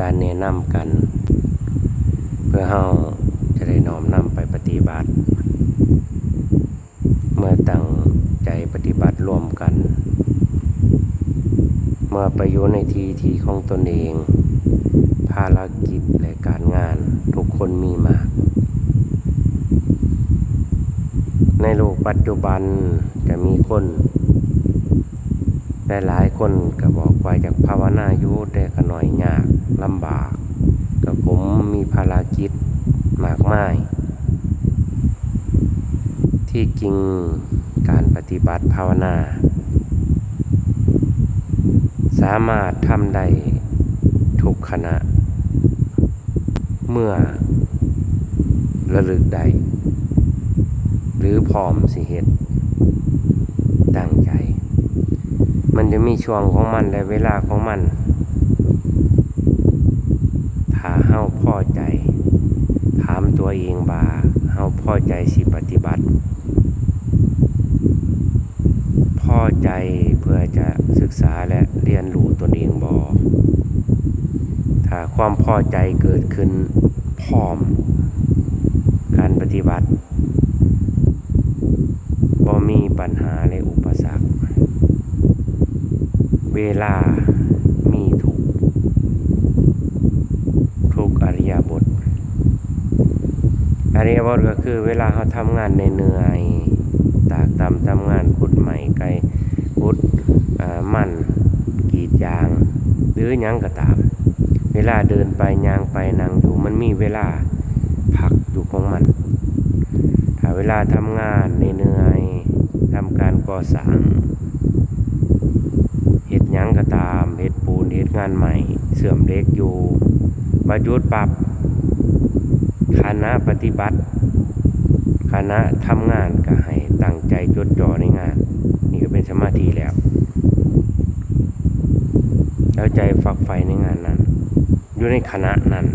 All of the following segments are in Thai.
การแนะนำกัน เพื่อเฮาจะได้น้อมนำไปปฏิบัติ เมื่อตั้งใจปฏิบัติร่วมกัน เมื่อไปอยู่ในทีทีของตนเอง ภารกิจและการงานทุกคนมีมาก ในโลกปัจจุบันจะมีคน แต่หลายคนก็บอกว่าจากภาวนาอยู่แต่ก็หน่อยยากลำบากกับผมมีภารกิจมากมาย ที่จริงการปฏิบัติภาวนา สามารถทำได้ทุกขณะ เมื่อระลึกได้ หรือพร้อมสิเหตุตั้งใจ มันจะมีช่วงของมันและเวลาของมัน ถ้าเฮาพอใจ ถามตัวเองว่าเฮาพอใจสิปฏิบัติ พอใจเพื่อจะศึกษาและเรียนรู้ตนเองบอถ้าความพอใจเกิดขึ้นพร้อม การปฏิบัติบ่มีปัญหาและอุปสรรค เวลามีทุก ทุกอริยบท อริยบทก็คือเวลาเขาทำงานเหนื่อยตากตำทำงานขุดใหม่ไกลขุดมันกีดยาง หรือยังก็ตาม เวลาเดินไปยางไปนั่งอยู่มันมีเวลาพักอยู่ของมัน ถ้าเวลาทำงานเหนื่อยทำการก่อสร้าง หยังก็ตามเฮ็ดปูนเฮ็ดงานใหม่ เสื่อมเล็กอยู่ประยุทธ์ปรับคณะปฏิบัติ คณะทำงานก็ให้ตั้งใจจดจ่อในงาน นี่ก็เป็นสมาธิแล้ว แล้วใจฝักใฝ่ในงานนั้น อยู่ในคณะนั้น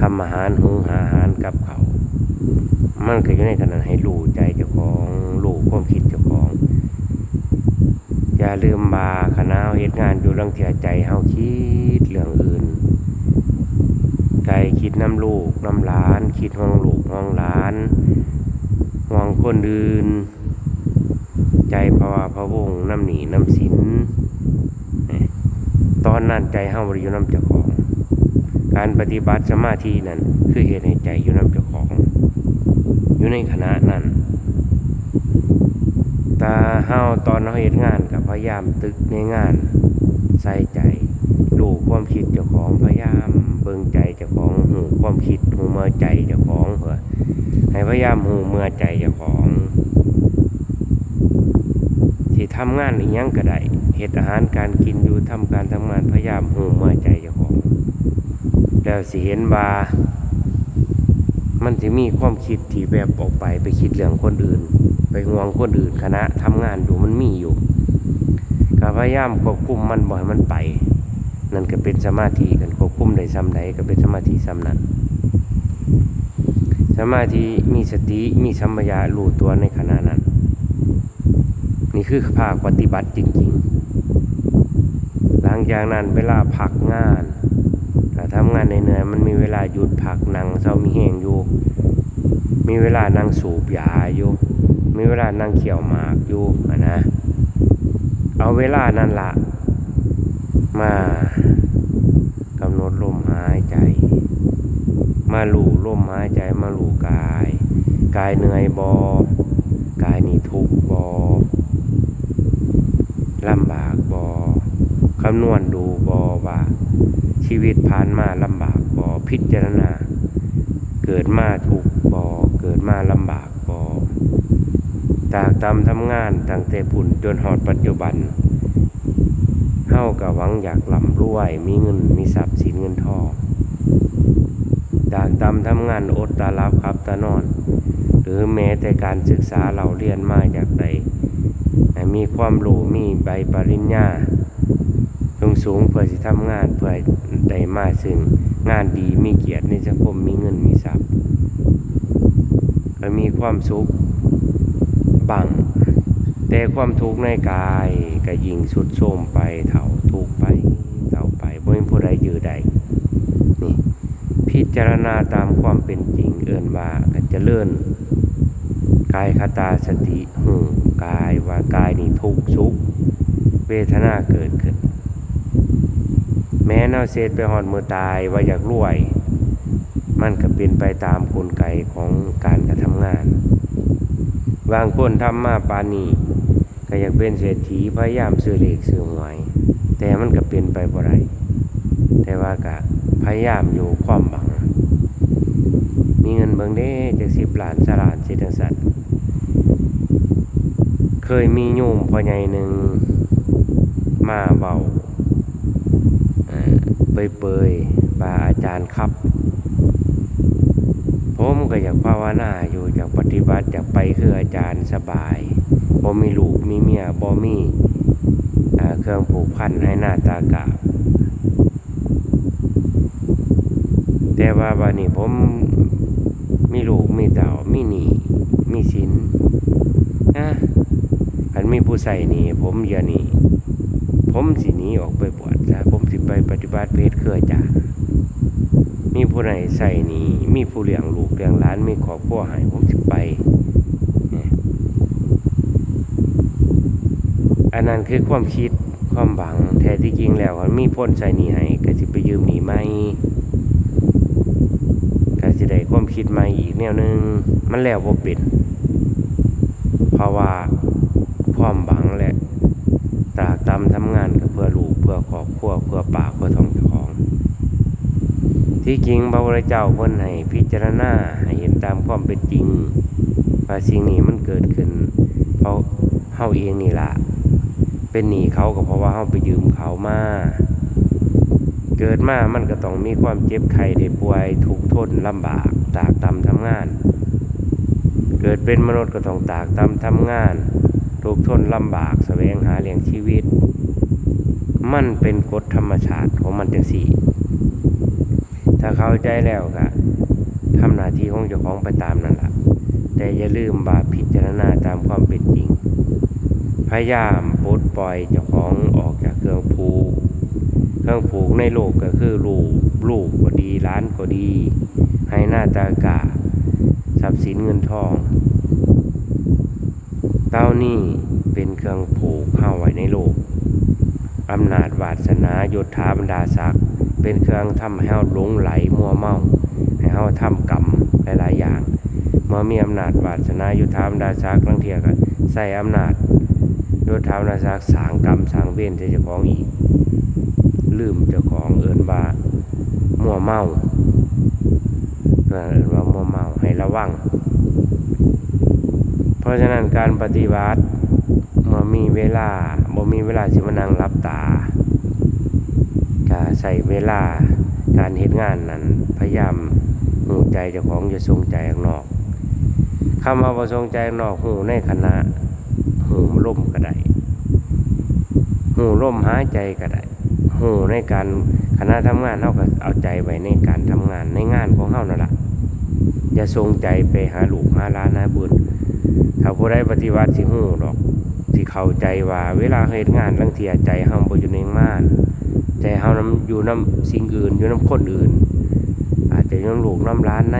ทำอาหารหุงหาอาหารกับเขา มันก็อยู่ในขณะให้รู้ใจเจ้าของรู้ความคิด อย่าลืมบาคณะเฮาเฮ็ดงานอยู่เรื่องเถียใจเฮาคิดเรื่องอื่น ใจคิดน้ำลูกน้ำหลาน คิดห่วงลูกห่วงหลานห่วงคนอื่น ใจภาวะพะวงน้ำหนีน้ำสินตอนนั้นใจเฮาบ่ได้อยู่น้ำเจ้าของ การปฏิบัติสมาธินั้นคือเหตุให้ใจอยู่น้ำเจ้าของ อยู่ในขณะนั้นตาเฮาตอนเฮาเฮ็ดงาน ยายามตึกในงาน ใส่ใจรู้ความคิดเจ้าของพยายามเบิ่งใจเจ้าของหูความคิดหูเมื่อใจเจ้าของเพื่อให้พยายามหูเมื่อใจเจ้าของที่ทำงานอีหยังก็ได้เฮ็ดอาหารการกินอยู่ทำการทำงานพยายามหูเมื่อใจเจ้าของ แล้วสิเห็นว่ามันสิมีความคิดที่แบบออกไปไปคิดเรื่องคนอื่น ไปห่วงคนอื่นคณะทำงานอยู่มันมีอยู่ ก็พยายามควบคุมมันบ่ให้มันไปนั่นก็เป็นสมาธิกันควบคุมได้ซ้ำใดก็เป็นสมาธิซ้ำนั้น สมาธิมีสติมีสัมปชัญะรู้ตัวในขณะนั้น นี่คือภาคปฏิบัติจริงๆ หลังจากนั้นเวลาพักงานถ้าทำงานเหนื่อยมันมีเวลาหยุดพักนั่งเศร้ามีแห้งอยู่ มีเวลานั่งสูบยาอยู่ มีเวลานั่งเขี่ยวหมากอยู่นะ เอาเวลานั้นละมากำหนดลมหายใจ มาลู่ลมหายใจมาลู่กาย กายเหนื่อยบอกายนี่ทุกบอลำบากบอคำนวณดูบอว่า ชีวิตผ่านมาลำบากบอพิจารณา เกิดมาทุกบอเกิดมาลำบาก ตากตำทำงานตั้งแต่ปุ่นจนหอดปัจจุบันเฮากับหวังอยากลำรวย มีเงินมีทรัพย์สินเงินทองจากตำทำงานอดตาลับครับตานอน หรือแม้แต่การศึกษาเราเรียนมาจากใดให้มีความรู้มีใบปริญญาสูงสูงเพื่อสิทำงานเพื่อได้มาซึ่งงานดีมีเกียรติในสังคมมีเงินมีทรัพย์ก็มีความสุข บัง แต่ความทุกข์ในกายก็ยิ่งสุดโทมไปเถ่าทุกไปเถ่าไปบ่มีผู้ใดยื้อใดนี่พิจารณาตามความเป็นจริงเอื่นว่าก็จะเลื่อนกายคตาสติหูกายว่ากายนี่ทุกสุกเวทนาเกิดขึ้น แม้เน่าเศษไปหอนมือตายว่าอยากรวย มันก็เป็นไปตามกลไกของการกระทำงาน บางคนทำมาปานนีก็อยากเป็นเศรษฐีพยายามซื้อเลขซื้อหวย แต่มันก็เป็นไปบ่ได้แต่ว่าก็พยายามอยู่ความบัง มีเงินเบิ่งเด้จากสิบล้านสลานสิทังสัตว์เคยมีโยมพ่อใหญ่หนึ่งมาเบาเอ่อเปยๆว่าอาจารย์ครับ ก็อยากภาวนาอยู่อยากปฏิบัติอยากไปคืออาจารย์สบายบ่มีลูกมีเมียบ่มีอ่เครื่องผูกพันให้หน้าตากาแต่ว่าบัดนี้ผมมีลูกมีเต่ามีหนี้มีสินนะคันมีผู้ใส่หนี้ผมอย่าหนี้ผมสิหนีออกไปบวชซะผมสิไปปฏิบัติเพศคืออาจา มีผู้ใดใส่หนี้มีผู้เลี้ยงลูกเลี้ยงหลานมีครอบครัวให้ผมสิไปเนี่ยอันนั้นคือความคิดความหวังแท้ที่จริงแล้วมันมีพ้นใส่หนี้ให้ก็สิไปยืมหนีไหมก็สิได้ความคิดใหม่อีกแนวหนึง มันแล้วบ่เป็นเพราะว่าความหวังและตรากตำทำงานก็เพื่อลูกเพื่อครอบครัวเพื่อปากเพื่อท้องเจ้าของ ที่จริงพระพุทธเจ้าเพิ่นให้พิจารณาให้เห็นตามความเป็นจริงว่าสิ่งนี้มันเกิดขึ้น เพราะเฮาเองนี่ละเป็นหนี้เขาก็เพราะว่าเฮาไปยืมเขามาเกิดมามันก็ต้องมีความเจ็บไข้ได้ป่วยทุกข์ทนลำบากตากตำทำงาน เกิดเป็นมนุษย์ก็ต้องตากตำทำงานทุกข์ทนลำบากแสวงหาเลี้ยงชีวิต มันเป็นกฎธรรมชาติของมันจังซี่ ถ้าเข้าใจแล้วก็ทำหน้าที่ของเจ้าของไปตามนั่นแหละแต่อย่าลืมบาพิจารณาตามความเป็นจริง พยายามปลดปล่อยเจ้าของออกจากเครื่องผูก เครื่องผูกในโลกก็คือลูกลูกก็ดีร้านก็ดี ให้หน้าตากาทรัพย์สินเงินทอง เต้านี่เป็นเครื่องผูกเข้าไว้ในโลกอำนาจวาสนายศถาบรรดาศักดิ์ เป็นเครื่องทำให้เฮาหลงไหลมัวเมาให้เฮาทำกรรมหลายๆอย่างเมื่อมีอำนาจวาสนายศถาบรรดาศักลังเทียก็ใส่อำนาจโยศถาบรรดาศักสางกรรมสางเวรใส่เจ้าของอีก ลืมเจ้าของเอิ้นว่ามัวเมาเอิ้นว่ามัวเมาให้ระวัง เพราะฉะนั้นการปฏิบัติเมื่อมีเวลาบ่มีเวลาสิมานั่งรับตา ใส่เวลาการเฮ็ดงานนั้นพยายามหูใจเจ้าของจะทรงใจข้างนอกคำว่าบ่ทรงใจข้างนอกหูในคณะหูลมก็ได้หูลมหายใจก็ได้หูในการคณะทำงานเฮาก็เอาใจไว้ในการทำงานในงานของเฮานั่นแหละอย่าทรงใจไปหาลูกหาหลานหาบุญถ้าผู้ใดปฏิบัติสิหูดอกสิเข้าใจว่า เวลาเฮ็ดงานลังเทียใจเฮาบ่อยู่ในงาน ใจเฮานำอยู่นํสิ่งอื่นอยู่นํคนอื่น อาจจะอยู่นำลูกนํร้านใน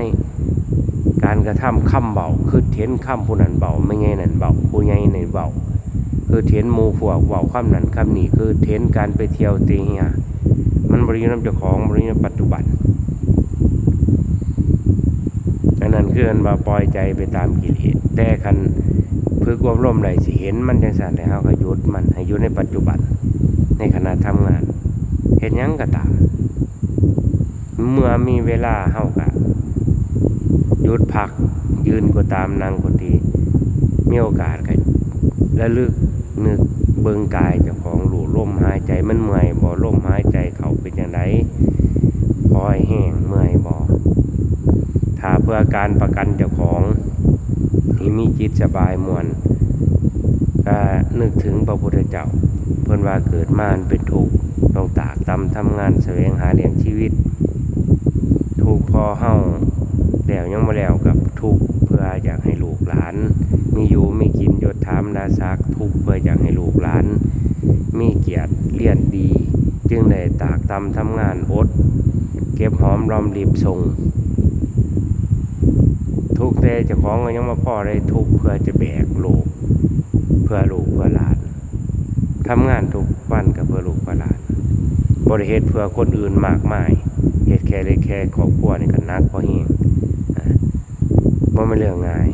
การกระทำคำเบาคือเห็นคำผู้นั้นเบาไม่ไงนั่นเบาผู้ใหญ่นั่นเบาคือเห็นหมู่พวกเบาคำนั้นคำนี้คือเห็นการไปเที่ยวตีเฮียมันบริยุทธ์เจ้าของบริยุทธ์ปัจจุบันอันนั้นคืออันว่าปล่อยใจไปตามกิเลสแต่คันฝึกอบรมได้สิเห็นมันจังสันแล้วเฮาก็ยุดมันให้อยู่ในปัจจุบันในขณะทำงาน เฮ็ดหยังก็ตามเมื่อมีเวลาเฮาก็หยุดพักยืนก็ตามนั่งก็ดีมีโอกาสก็ระลึกนึกเบิ่งกายเจ้าของรู้ลมหายใจมันเมื่อยบ่ลมหายใจเขาเป็นจังไดคอยแห้งเมื่อยบ่ถ้าเพื่อการประกันเจ้าของที่มีจิตสบายมวนก็นึกถึงพระพุทธเจ้า ว่าเกิดมาเป็นทุกข์ต้องตากตำทำงานแสวงหาเลี้ยงชีวิต ทุกข์พอเฮาแล้วยังมาแล้วกับทุกข์เพื่ออยากให้ลูกหลาน มีอยู่มีกินยศถามนาศักทุกข์เพื่ออยากให้ลูกหลาน มีเกียรติเรียนดี จึงได้ตากตำทำงานอด เก็บหอมรอมริบส่งทุกข์แต่จ้าของก็ยังมาพ่อได้ทุกข์เพื่อจะแบกลูกเพื่อลูกเพื่อหลาน ทำงานทุกวันกับเพื่อลูกเพื่อหลานบริเหตุเพื่อคนอื่นมากมายเหตุแค่เลยแค่ครอบครัวนี่กันนักพอเฮงอ่าบ่ไม่เรื่องง่าย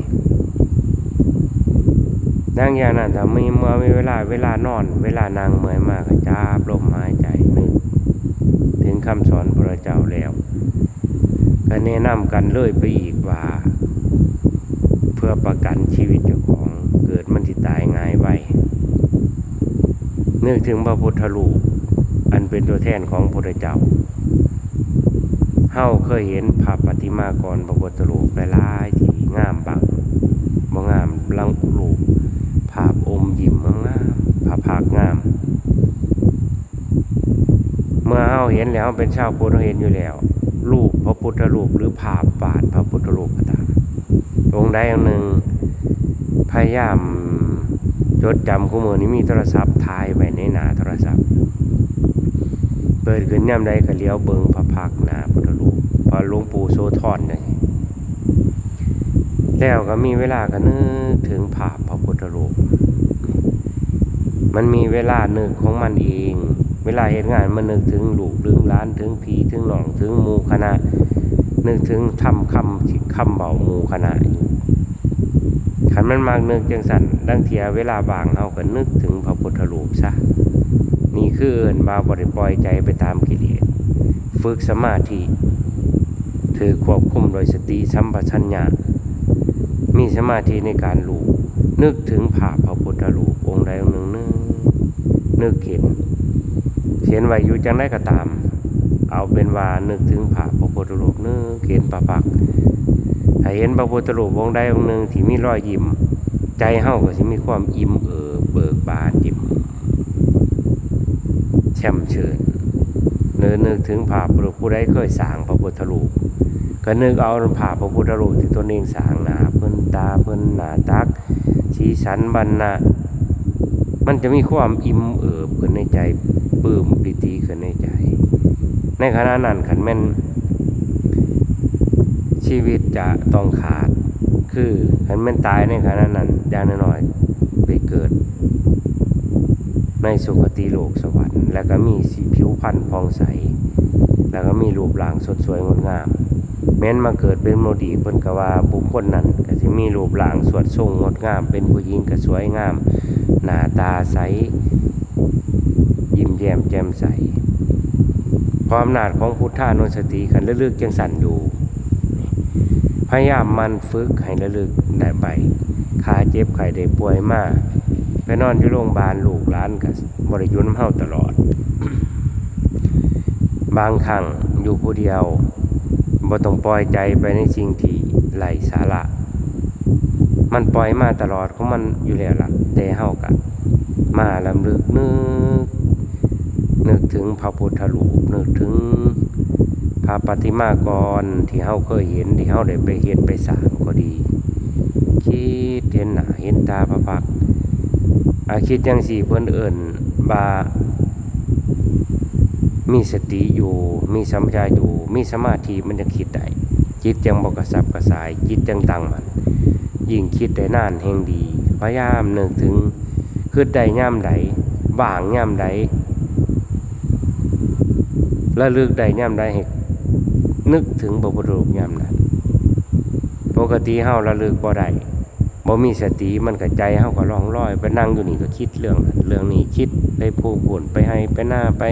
ดังอย่างนั้นถ้ามีเมื่อมีเวลาเวลานอน เวลานางเมื่อยมากก็จับลมหายใจนึกถึงคำสอนพระเจ้าแล้วก็แนะนำกันเลยไปอีกว่า เพื่อประกันชีวิตเจ้าของเกิดมันสิตายง่ายไว นึกถึงพระพุทธรูปอันเป็นตัวแทนของพระเจ้าเฮาเคยเห็นภาพปฏิมากรพระพุทธรูปหลายๆที่งามบังบ่งามลังรูปภาพอมยิ้มงามๆภาพภาคงาม เมื่อเฮาเห็นแล้วเป็นชาวพุทธเราเห็นอยู่แล้ว รูปพระพุทธรูปหรือภาพวาดพระพุทธรูปก็ตามองค์ใดองค์หนึ่งพยายาม จดจำคู่มือนี้มีโทรศัพท์ถ่ายไว้ในหนาโทรศัพท์ เปิดขึ้นย่ำใดก็เลี้ยวเบิงพระพักหนาพุทธรูปพระหลวงปู่โสธรเลยแล้วก็มีเวลาก็นึกถึงภาพพระพุทธรูปมันมีเวลานึกของมันเอง เวลาเหตุงานมันนึกถึงลูกถึงหล้านถึงพีถึงหนองถึงมูคณะนึกถึงทำคำคำเบาหมูคณะอยู่ ขันมันมากนึกจังสันดังเทียเวลาบางเอาก็นึกถึงพระพุทธรูปซะนี่คือเอินบาบริปล่อยใจไปตามกิเลสฝึกสมาธิถือควบคุมโดยสติสัมปชัญญะมีสมาธิในการรู้นึกถึงภาพพระพุทธรูปองค์ใดองค์หนึ่งนึกนึกเห็นเขียนไว้อยู่จังได้ก็ตาม เอาเป็นว่านึกถึงภาพพระพุทธรูปนึกเห็นประปักาเห็นพระพุทธรูปองค์ใดองค์หนึ่งที่มีรอยยิ้ม ใจเฮาก็สิมีความอิ่มเอิบเบิกบานยิ้มแช่มเชิญเนื้อนึกถึงภาพพระผู้ใดเคยสางพระพุทธรูปก็นึกเอาภาพพระพุทธรูปที่ตนเองสางหนาเพิ่นตาเพิ่นหนาตักสีสันบรรณะมันจะมีความอิ่มเอิบขึ้นในใจปลื้มปิติขึ้นในใจ ในขณะนั้นขันแม่น ชีวิตจะต้องขาด คือขันแม่นตายในขณะนั้นอย่างน้อยๆไปเกิด ในสุคติโลกสวรรค์ แล้วก็มีสีผิวพรรณผ่องใส แล้วก็มีรูปร่างสดสวยงดงาม แม้นมาเกิดเป็นโมดีเพิ่นก็ว่าบุคคลนั้นก็สิมีรูปร่างสวดทรงงดงาม เป็นผู้หญิงก็สวยงาม หน้าตาใส ยิ้มแย้มแจ่มใสเพราะอำนาจของพุทธานุสติคันระลึกจังสันอยู่ พยายามมันฝึกให้ระลึกได้ไปขาเจ็บไข้ได้ป่วยมากไปนอนอยู่โรงพยาบาลลูกหลานกับบริยุนำเฮาตลอด บางครั้งอยู่ผู้เดียวบ่ต้องปล่อยใจไปในสิ่งที่ไร้สาระมันปล่อยมาตลอดของมันอยู่แล้วล่ะแต่เฮากะมาลำลึกนึกนึกถึงพระพุทธรูปนึกถึง พระปฏิมากรที่เฮาเคยเห็นที่เฮาได้ไปเฮ็ดไปสร้างก็ดี คิดเห็นหน้าเห็นตาพระพักอาคิดจังสี่เพิ่นเอิ้นบามีสติอยู่มีสัมปชัญญะอยู่ มีสมาธิมันจะคิดได้จิตจังบกกระสับกระสายจิตจังตั้งมันยิ่งคิดได้นานแห่งดี พยายามนึกถึงคิดได้ย่ามใดว่างย่ามใดระลึกได้ย่ามใดให้ นึกถึงพระพุรูปย่ามนั้นปกติเฮาระลึกบ่ได้บ่มีสติมันก็ใจเฮาก็ล่องลอย ไปนั่งอยู่นี่ก็คิดเรื่องเรื่องนี้คิดไปผู้ผลไปให้ไปหน้าไป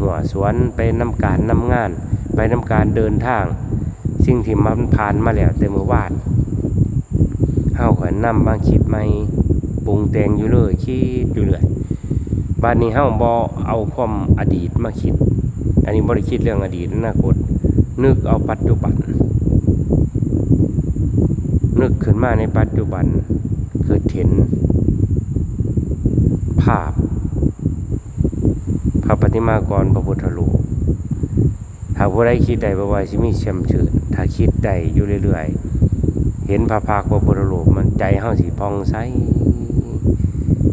หัวสวนไปนำการนำงาน ไปนำการเดินทาง สิ่งที่มันผ่านมาแล้วแต่เมื่อวานเฮาก็นำมาคิดใหม่ปรุงแต่งอยู่เลยคิดอยู่เรื่อยบัดนี้เฮาบ่เอาความอดีตมาคิด อันนี้บ่ได้คิดเรื่องอดีตอนาคต นึกเอาปัจจุบัน นึกขึ้นมาในปัจจุบัน คือเห็น ภาพ พระปฏิมากรพระพุทธรูปถ้าผู้ใดคิดใดบ่ว่าสิมีแช่มชื่นถ้าคิดใดอยู่เรื่อยๆ เห็นพระพักตร์พระพุทธรูปมันใจเฮาสิผ่องใส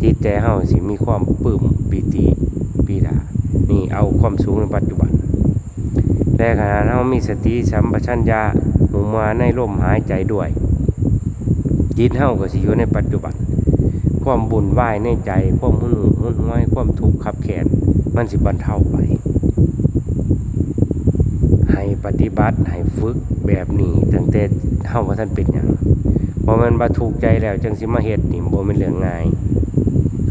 จิตใจเฮาสิมีความปลื้มปิติปีดา นี่ความสูงในปัจจุบัน แต่ขณะเรามีสติสัมปชัญญะหูมาในลมหายใจด้วย จิตเฮาก็สิอยู่ในปัจจุบัน ความบุญไหวในใจ ความหุ่นหุ่นห้อยความทุกข์ขับแขน มันสิบรรเทาไป ให้ปฏิบัติให้ฝึกแบบนี้ตั้งแต่เฮาว่าท่านเป็นหยังพอมันบาถูกใจแล้วจังสิมาเฮ็ดนี่บ่แม่นเรื่องง่าย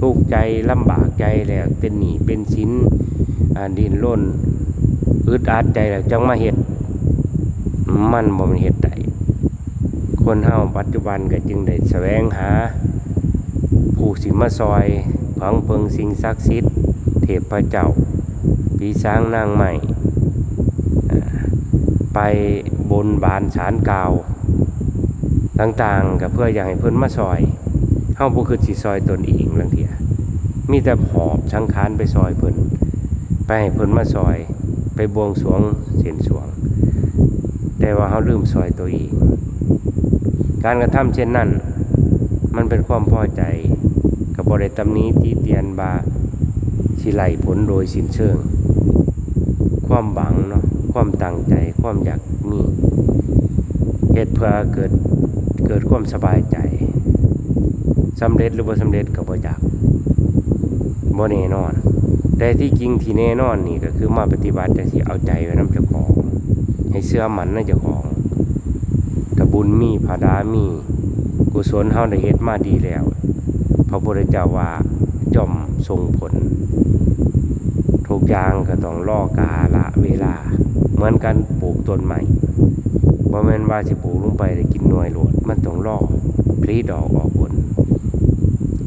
ทุกใจลำบากใจแล้วเป็นหนี้เป็นสินอ่าดินร่น อึดอัดใจแล้วจังมาเฮ็ดมันบ่ม่นเฮ็ดได้คนเฮาปัจจุบันก็จึงได้แสวงหา ผู้สิมาซอยผังเพิงสิ่งศักดิ์สิทธิ์เทพเจ้าปีสร้างนางใหม่ ไปบนบานสารกล่าว ต่างๆก็เพื่ออยากให้เพิ่นมาซอยเฮาบ่คือสิซอยตนเองลางเทียมีแต่หอบสังขารไปซอยเพิ่นไปให้เพิ่นมาซอย ไปบวงสรวงเสียนสรวง แต่ว่าเฮาลืมซอยตัวเองการกระทำเช่นนั้น มันเป็นความพอใจกับบริตำหนี้ตีเตียนบาสิไหลผลโดยสิ้นเชิง ความบังเนาะความตั้งใจความอยากมีเหตุเพื่อเกิดเกิดความสบายใจสำเร็จหรือบ่สำเร็จก็บ่จักบ่แน่นอน แต่ที่จริงที่แน่นอนนี่ก็คือมาปฏิบัติจังสิเอาใจไว้น้ำเจ้าของ ให้เชื่อมั่นในเจ้าของถ้าบุญมีภาดามี กุศลเฮาได้เฮ็ดมาดีแล้ว พระพุทธเจ้าว่าย่อมส่งผล ทุกอย่างก็ต้องรอกาละเวลา เหมือนกันปลูกต้นใหม่บ่แม่นว่าสิปลูกลงไปได้กินหน่วยโลด มันต้องรอผลิดอกออกผล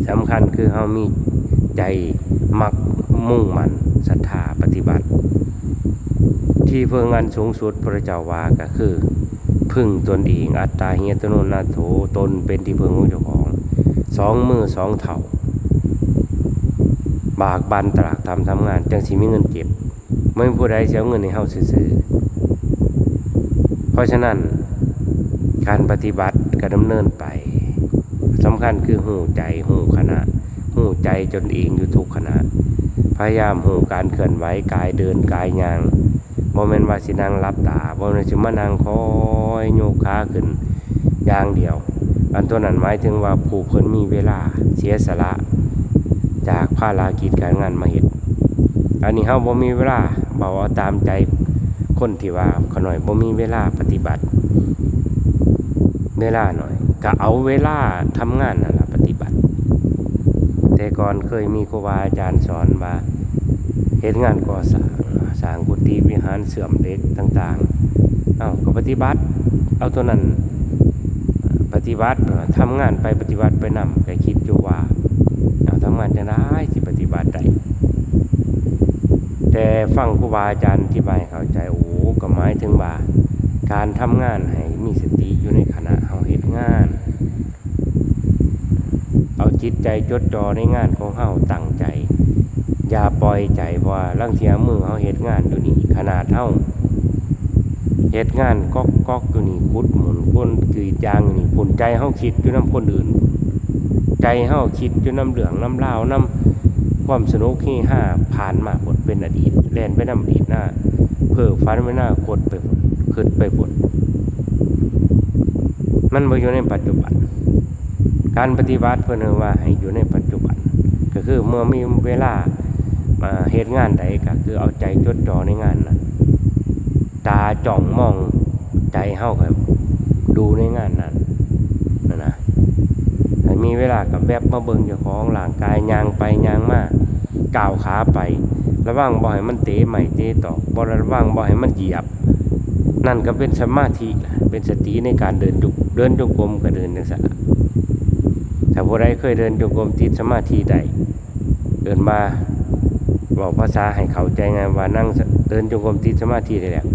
สำคัญคือเฮามีใจมัก มุ่งมั่นศรัทธาปฏิบัติ ที่เพื่องานสูงสุดพระเจ้าวาก็คือ พึ่งตนเองอัตตาเฮียตโนนาโถตนเป็นที่พึ่งของเจ้าของสองมือสองเท่า บากบันตรากทำทำงาน จังสิมีเงินเก็บ ไม่ผู้ใดเสียเงินในเฮาซื้อเพราะฉะนั้นการปฏิบัติก็ดำเนินไปสำคัญคือหูใจหูขณะหูใจจนเองอยู่ทุกขณะ พยายามหูการเคลื่อนไหวกายเดินกายยางบ่แม่นว่าสินั่งรับตาบ่แม่นสิมานั่งคอยโยกขาขึ้นอย่างเดียว อันตัวนั้นหมายถึงว่าผู้เพิ่นมีเวลาเสียสละ จากภารกิจการงานมาเฮ็ดอันนี้เฮาบ่มีเวลาเบาเอาตามใจคนที่ว่าเขาหน่อยบ่มีเวลาปฏิบัติ เวลาหน่อยก็เอาเวลาทำงานนั่น แต่ก่อนเคยมีครูบาอาจารย์สอนว่าเฮ็ดงานก่อสร้างสร้างกุฏิวิหารเสื่อมเด็กต่างๆ เอาก็ปฏิบัติ เอาตัวนั้นปฏิบัติทำงานไปปฏิบัติไปนำก็คิดอยู่ว่าเอาทำงานจะได้สิปฏิบัติได้แต่ฟังครูบาอาจารย์อธิบายเข้าใจโอ้ก็หมายถึงว่าการทำงานให้มีสติอยู่ในขณะเฮาเฮ็ดงาน จิตใจจดจ่อในงานของเฮาตั้งใจ อย่าปล่อยใจเพราะว่าลังเทียมือเฮาเฮ็ดงานอยู่นี่ขนาดเฮาเฮ็ดงานก๊อกก๊อกอยู่นี่คุดหมุนก้นกรีดยางอยู่นี่ผลใจเฮาคิดอยู่นํคนอื่น ใจเฮาคิดอยู่นํเรื่องนํราวนํความสนุกที่ห้าผ่านมาหมดเป็นอดีตแล่นไปนํอดีตหน้าเพ้อฝันไว้หน้ากดไปผลคิดไปผลมันบ่อยู่ในปัจจุบัน การปฏิบัติเพิ่อนว่าให้อยู่ในปัจจุบัน ก็คือเมื่อมีเวลามาเฮ็ดงานใดก็คือเอาใจจดจ่อในงานนั้นตาจ้องมองใจเฮาก็ดูในงานนั้นนะนะมีเวลากับแวบมาเบิ่งเจ้าของร่างกายยางไปยางมาก้าวขาไประวังบ่ให้มันเตะใหม่เตะตอกบ่ระวังบ่ให้มันเหยียบ นั่นก็เป็นสมาธิเป็นสติในการเดินจุกเดินจงกรมก็เดินจังซั่นล่ะ ถ้าผู้ใดเคยเดินจงกรมติดสมาธิใดเดินมาบอกภาษาให้เข้าใจไงายว่านั่งเดินจงกรมติดสมาธิได้แล้ว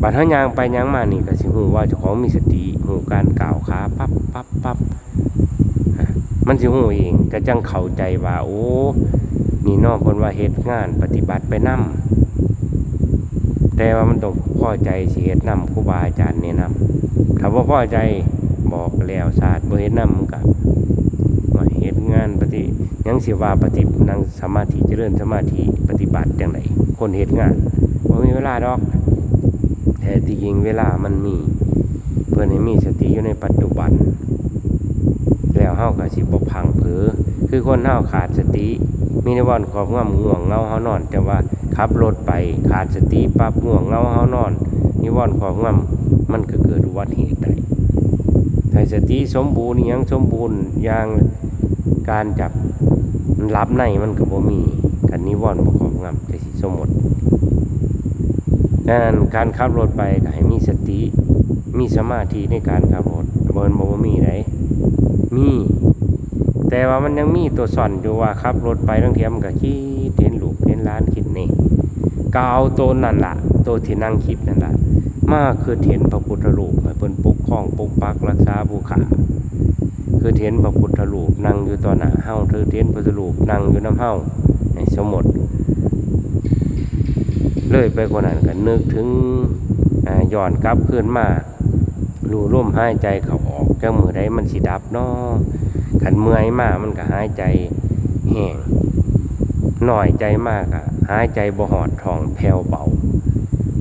บัดเฮายางไปยางมานี่ก็สิฮู้ว่าเจ้าของมีสติฮู้การก้าวขาปั๊บปั๊บปั๊บฮะมันสิฮู้เองก็จังเข้าใจว่า โอ้นี่นองเพิ่นว่าเฮ็ดงานปฏิบัติไปนํแต่ว่ามันต้องพอใจสิเฮ็ดนํครูบาอาจารย์แนะนํถ้าบ่พอใจบอกแล้วศาสตร์บ่เฮ็ดนำก็ว่า เฮ็ดงานปฏิยังเสิว่าปฏินังสมาธิเจริญสมาธิปฏิบัติจังไดคนเฮ็ดงานบ่มีเวลาดอก แต่ที่จริงเวลามันมี เพื่อนให้มีสติอยู่ในปัจจุบัน แล้วเฮาก็สิบพังเผลอคือคนเฮาขาดสติมีในวันขอบง่วงง่วงเงาเฮานอน แต่ว่าขับรถไปขาดสติปั๊บง่วงเงาเฮานอนนิวรณ์ขอบง่วงมันก็เกิดอุบัติเหตุได้ถ้าสติสมบูรณ์ยังสมบูรณ์อย่าง การจับมันรับในมันก็บ่มีกันนิวรณ์บ่ขอบง่ำจะสิสมหมดดังนั้นการขับรถไปก็ให้มีสติ มีสมาธิในการขับรถบินบอกว่มีไหนมี แต่ว่ามันยังมีตัวสอนอยู่ว่าขับรถไปทั้งเทียมกับคิดเห็นลูกเห็นล้านคิดนี่ก็เอาตัวนั่นละตัวที่นั่งคิดนั่นละมาคือเห็นพระพุทธรูปให้เพิ่นปกครองปกปักรักษาภูขา คือเห็นพระพุทธรูปนั่งอยู่ต่อหน้าเฮาเธอเห็นพระพุทธรูปนั่งอยู่น้ำเฮาในสมมติเลยไปกว่านั้นก็นึกถึงย้อนกลับคืนมารูร่วมหายใจเขาออกจังมือใดมันสิดับเนาะขันเมื่อยมากมันก็หายใจแห้งหน่อยใจมากอะหายใจบ่หอดท้องแผ่วเบา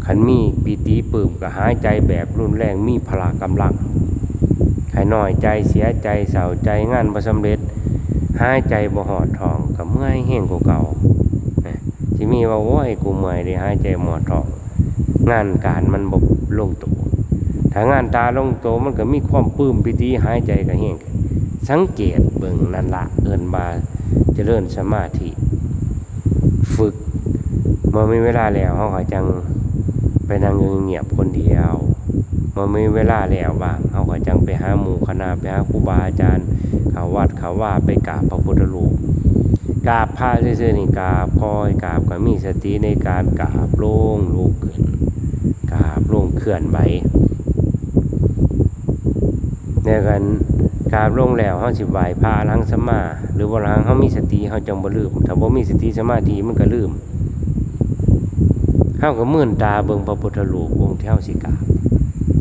ขันมีปีติปื้มก็หายใจแบบรุนแรงมีพละกำลัง ขันหน่อยใจเสียใจเศร้าใจงานบ่สำเร็จหายใจบ่หอดท้องก็เมื่อยแห้งกว่าเก่าสิมีว่าโอ้ยกูเมื่อยได้หายใจหมอดท้องงานการมันบ่ลงตัวถ้างานตาลงโตมันก็มีความปลื้มปิติหายใจก็แห้งสังเกตเบิ่งนั่นละเอินมาเจริญสมาธิ ฝึกเมื่อมีเวลาแล้วเขาก็จังไปนั่งเงียบคนเดียวเมื่อมีเวลาแล้วบ้าเขาก็จัง ไปหาหมู่คณะไปหาครูบาอาจารย์เขาวัดเขาว่าไปกราบพระพุทธรูปกราบพระซื่อๆนี่กราบคอยกราบก็มีสติในการกราบลงลุกขึ้นกราบลงเคลื่อนไหวเนี่ยกันกราบลงแล้วเฮาสิไหว้พระอรหังสมา หรือว่าอรหังเฮามีสติเฮาจังบ่ลืมถ้าบ่มีสติสมาธิมันก็ลืมเฮาก็มื่นตาเบิ่งพระพุทธรูปองค์ที่เฮาสิกราบ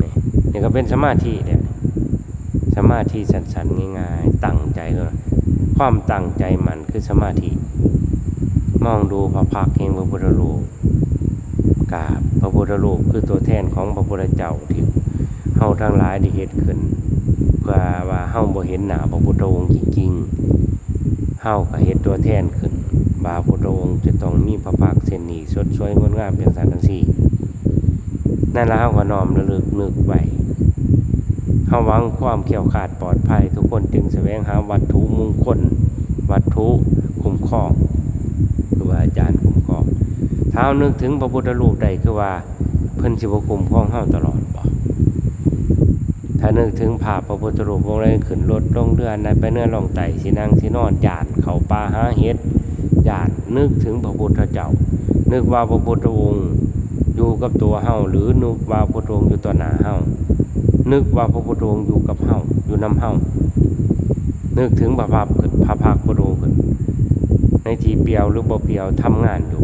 นี่นี่ก็เป็นสมาธิเนี่ย สมาธิสั้นๆง่ายๆตั้งใจเลยความตั้งใจมันคือสมาธิ มองดูพระพักตร์แห่งพระพุทธรูปกราบพระพุทธรูปคือตัวแทนของพระพุทธเจ้าที่เฮาทั้งหลายได้เฮ็ดขึ้น เพื่อว่าเฮาบ่เห็นหน้าพระพุทธองค์จริงๆเฮาก็เฮ็ดตัวแทนขึ้นบาพุทธองค์จะต้องมีพระพักเส้นนี้สดสวยงดงามเป็นสันทั้งสี่นั่นละเฮาก็น้อมระลึกนึกไว้าหวังความเขียวขาดปลอดภัย ทุกคนจึงแสวงหาวัตถุมงคลวัตถุคุ้มครองคือว่าอาจารย์คุ้มครองถ้านึกถึงพระพุทธรูปใดคือว่าเพิ่นสิบคุ้มครองเฮาตลอดบ่ถ้านึกถึงภาพพระพุทธรูปองค์ใดขึ้นรถลงเรือในไปเนื้อลองไต่สินั่งสินอนหยาดเขาป่าหาเห็ดหยาดนึกถึงพระพุทธเจ้า นึกว่าพระพุทธองค์อยู่กับตัวเฮาหรือนึกว่าพระพุทธองค์อยู่ต่อหน้าเฮา นึกว่าพระพุทธองค์อยู่กับเฮาอยู่นำเฮานึกถึงพระภาพขึ้นพระภาคพระองค์ขึ้นในทีเปียวหรือบ่เปียวทำงานอยู่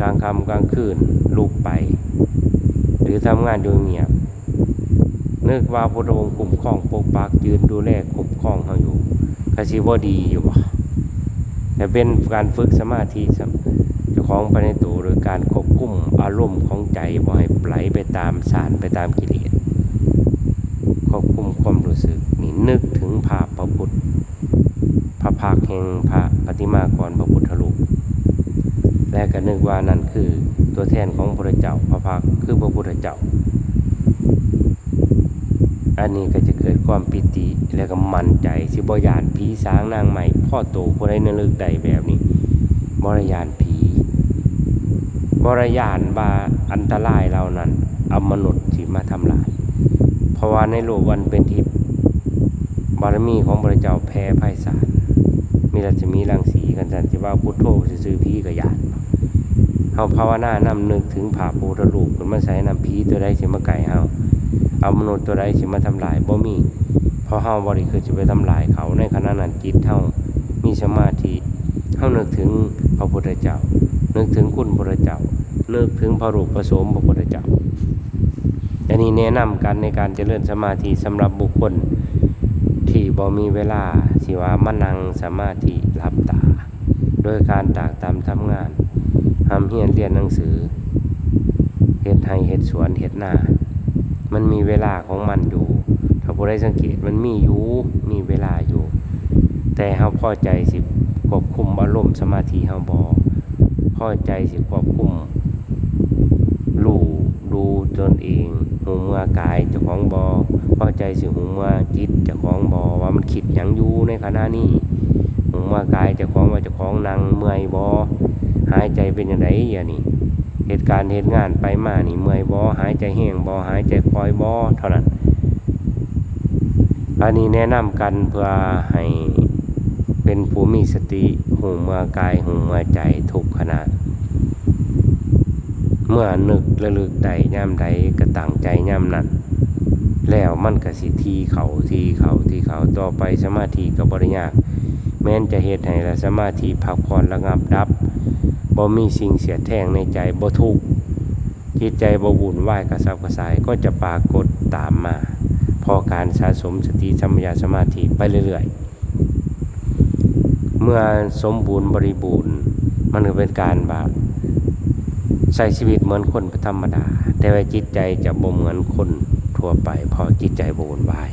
กลางค่ำกลางคืนลุกไป หรือทำงานอยู่เงียบนึกว่าพระองค์คุ้มครองปกปักยืนดูแลคุ้มครองเขาอยู่กสิบ่ดีอยู่บ่แต่เป็นการฝึกสมาธิสำเจ้าของภายในตัวโดยการควบคุมอารมณ์ของใจบ่ให้ไหลไปตามสารไปตามกิเลส ควบคุมความรู้สึกนี่นึกถึงภาพพระพุทธพระภาคแห่งพระปฏิมากรพระพุทธรูปและก็นึกว่านั่นคือตัวแทนของพระเจ้าพระภาคคือพระพุทธเจ้า อันนี้ก็จะเกิดความปิติแล้วก็มั่นใจสิบยานผีสางนางใหม่พ่อโตผู้ใดนลึกใดแบบนี้บริยานผีบริยานบาอันตรายเหล่านั้นเอามนุษย์สิมาทำลาย เพราะว่าในโลกวันเป็นทิพย์บารมีของพระเจ้าแพ้ไพศาลมีรัศมีรังสีกันสันสิว่าพุทโธซื้อๆผีก็ยานเฮาภาวนานำนึกถึงผาปูระลูกขึ้นมาใส่นำผีตัวใดสิมาไก่เฮาเอามนุษย์ตัวใดสิมาทำลายบ่มีเพราะเฮาบ่ได้คือจะไปทำลายเขาในขณะนั้นจิตเฮามีสมาธิเฮานึกถึงพระพุทธเจ้านึกถึงคุณพระเจ้านึกถึงพระรูปผสมพระพุทธเจ้า อันนี้แนะนำกันในการเจริญสมาธิสำหรับบุคคลที่บ่มีเวลาสิว่ามานั่งสมาธิหลับตา โดยการตากตามทำงานทำเฮียนเรียนหนังสือเฮ็ดไห้เฮ็ดสวนเฮ็ดนามันมีเวลาของมันอยู่ ถ้าบ่ได้สังเกตมันมีอยู่มีเวลาอยู่ แต่เฮาพอใจสิควบคุมอารมณ์สมาธิเฮาบ่พอใจสิควบคุม ดูตนเองหูเมื่อกายเจ้าของบ่พอใจสิหูเมื่อจิตเจ้าของบ่ว่ามันคิดหยังอยู่ในขณะนี้หูเมื่อกายเจ้าของว่าเจ้าของนั่งเมื่อยบ่หายใจเป็นจังไดอย่างนี้เหตุการณ์เหตุงานไปมานี่เมื่อยบ่หายใจแห้งบ่หายใจคอยบ่เท่านั้นอันนี้แนะนำกันเพื่อให้เป็นผู้มีสติหูเมื่อกายหูเมื่อใจทุกขณะ เมื่อนึกระลึกใดย่ำใดก็ตั้งใจย่ำนั้นแล้วมันก็สิทีเขาทีเขาทีเขาต่อไปสมาธิก็บริยากแม้นจะเฮ็ดให้ละสมาธิพักผ่อนระงับดับบ่มีสิ่งเสียแทงในใจบ่ทุกจิตใจบ่วุ่นวายกระสับกระสายก็จะปรากฏตามมา พอการสะสมสติสัมปชัญญะสมาธิไปเรื่อยๆ เมื่อสมบูรณ์บริบูรณ์มันก็เป็นการแบบ ใช้ชีวิตเหมือนคนธรรมดา แต่ว่าจิตใจจะบ่เหมือนคนทั่วไป พอจิตใจบ่วุ่นวาย